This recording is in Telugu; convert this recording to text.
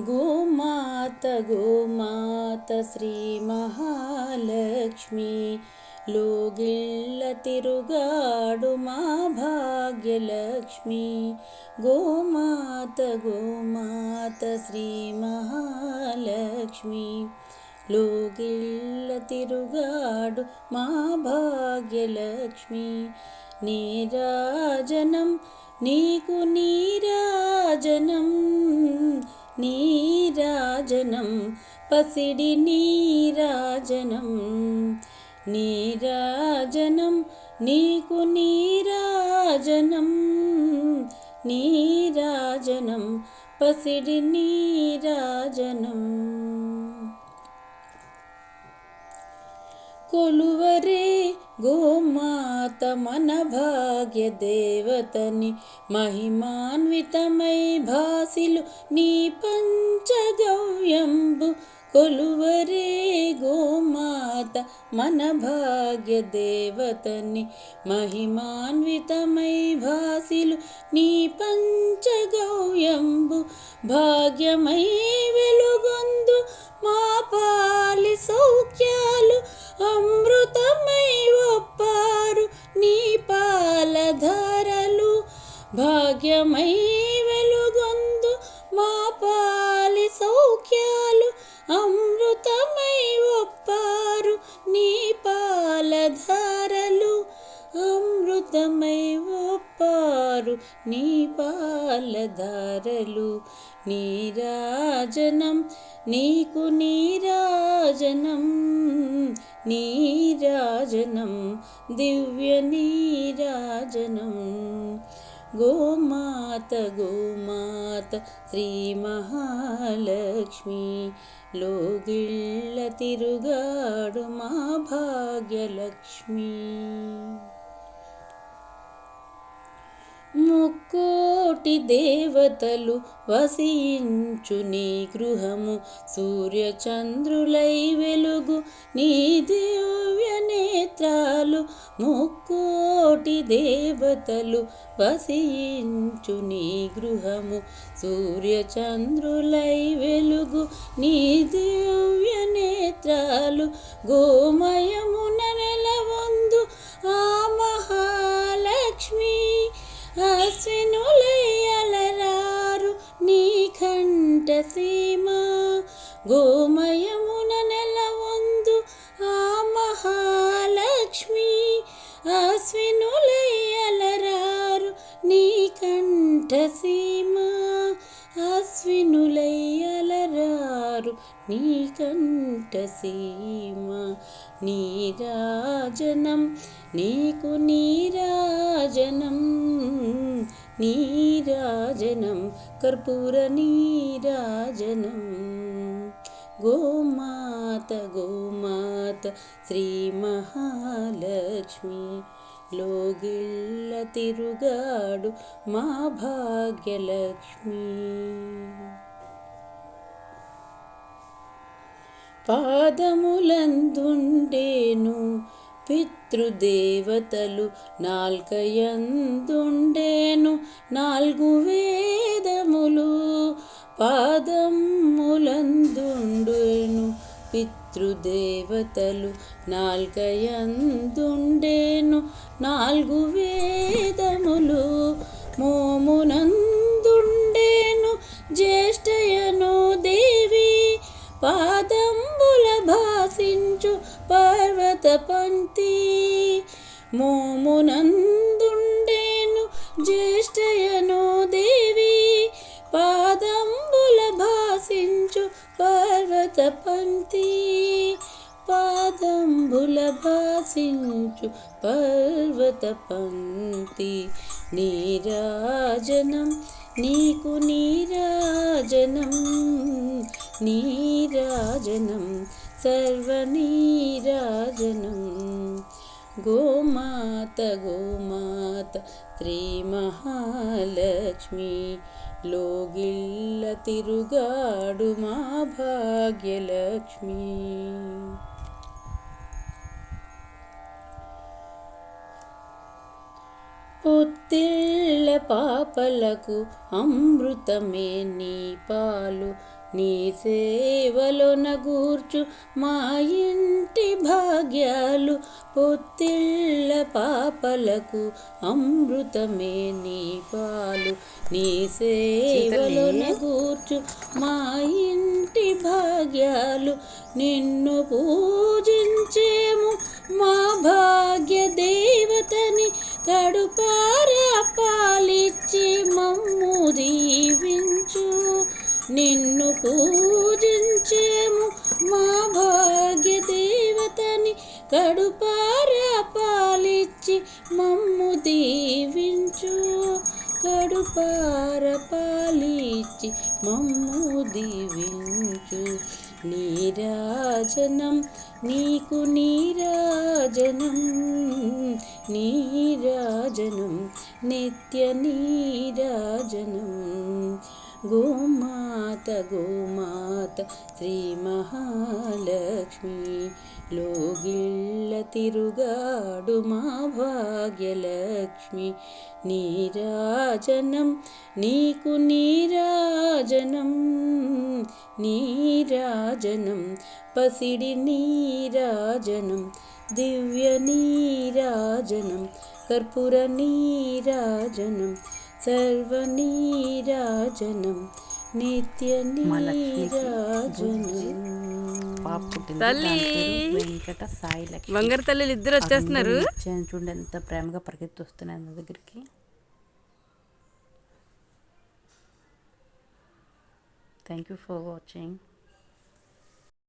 गोमात गोमात श्रीमहालक्ष्मी लोगिल्लतिरुगाडु मा भाग्यलक्ष्मी। गोमात गोमात श्रीमहालक्ष्मी लोगिल्लतिरुगाडु मा भाग्यलक्ष्मी। नीराजनं नीकु निराजनम् నీరాజనం పసిడి నీరాజనం. నీరాజనం నీకు నీరాజనం. నీరాజనం పసిడి నీరాజనం. కొలువరే గోమా మన భాగ్య దేవతని మహిమాన్వితమై భాసిలు నీ పంచగవ్యంబు కొలువరే గోమాత మన భాగ్య దేవతని మహిమాన్వితమై భాసిలు నీ పంచగవ్యంబు భాగ్యమై నీ పాలధారలు నీరాజనం నీకు నీరాజనం నీరాజనం దివ్య నీరాజనం గోమాత గోమాత శ్రీ మహాలక్ష్మి లోగిళ్ళ తిరుగాడు మా భాగ్యలక్ష్మి. ముక్కోటి దేవతలు వసించు నీ గృహము. సూర్యచంద్రులై వెలుగు నీ దివ్య నేత్రాలు. ముక్కోటి దేవతలు వసించు నీ గృహము. సూర్యచంద్రులై వెలుగు నీ దివ్య నేత్రాలు. గోమయము కంఠ సీమ గోమయమున నెలవొందు ఆ మహాలక్ష్మి అశ్వినులయ్యలరారు నీ కంఠ సీమ అశ్వినులయ్యలరారు నీ కంఠ సీమ నీరాజనం నీకు నీరాజనం నీరాజనం కర్పూర నీరాజనం. గోమాత గోమాత శ్రీ మహాలక్ష్మి లోగిళ్ళ తిరుగాడు మా భాగ్యలక్ష్మి. పాదములందుండేను పితృదేవతలు నాల్కయందుండేను నాలుగు వేదములు పాదములందుండేను పితృదేవతలు నాల్కయందుండేను నాలుగు వేదములు మోమునందుండేను జ్యేష్ఠయను దేవి పా పంక్తి మోమునందుండేను జ్యేష్ఠయను దేవి పాదంబుల భాసించు పర్వత పంక్తి పాదంబుల భాసించు పర్వత పంక్తి నీరాజనం నీకు నీరాజనం నీరాజనం. సర్వనీరాజనం గోమాత గోమాత శ్రీ మహాలక్ష్మి లోగిళ్ళ తిరుగాడు మా భాగ్యలక్ష్మి పొత్తిళ్ళ పాపలకు అమృతమే నీ పాలు నీ సేవలో నగూర్చు మా ఇంటి భాగ్యాలు పొత్తిళ్ళ పాపలకు అమృతమే నీ పాలు. నీ సేవలో నగూర్చు మా ఇంటి భాగ్యాలు నిన్ను పూజించేము మా భాగ్య దేవతని కడుపార కడుపార పాలిచ్చి మమ్ము దీవించు. కడుపార పాలిచ్చి మమ్ము దీవించు. నీరాజనం నీకు నీరాజనం నీరాజనం నిత్య నీరాజనం గోమాత గోమాత శ్రీ మహాలక్ష్మి లోగిళ్ళ తిరుగాడు మా భాగ్యలక్ష్మి నీరాజనం నీకు నీరాజనం నీరాజనం పసిడి నీరాజనం దివ్య నీరాజనం కర్పూర నీరాజనం సర్వ నీరాజనం నిత్య తల్లి. వెంకట సాయి లక్ష్మి. బంగారు తల్లిలు ఇద్దరు వచ్చేస్తున్నారు. చూడండి ఎంత ప్రేమగా పరిగెత్తి వస్తున్నాయి నా దగ్గరికి. Thank you for watching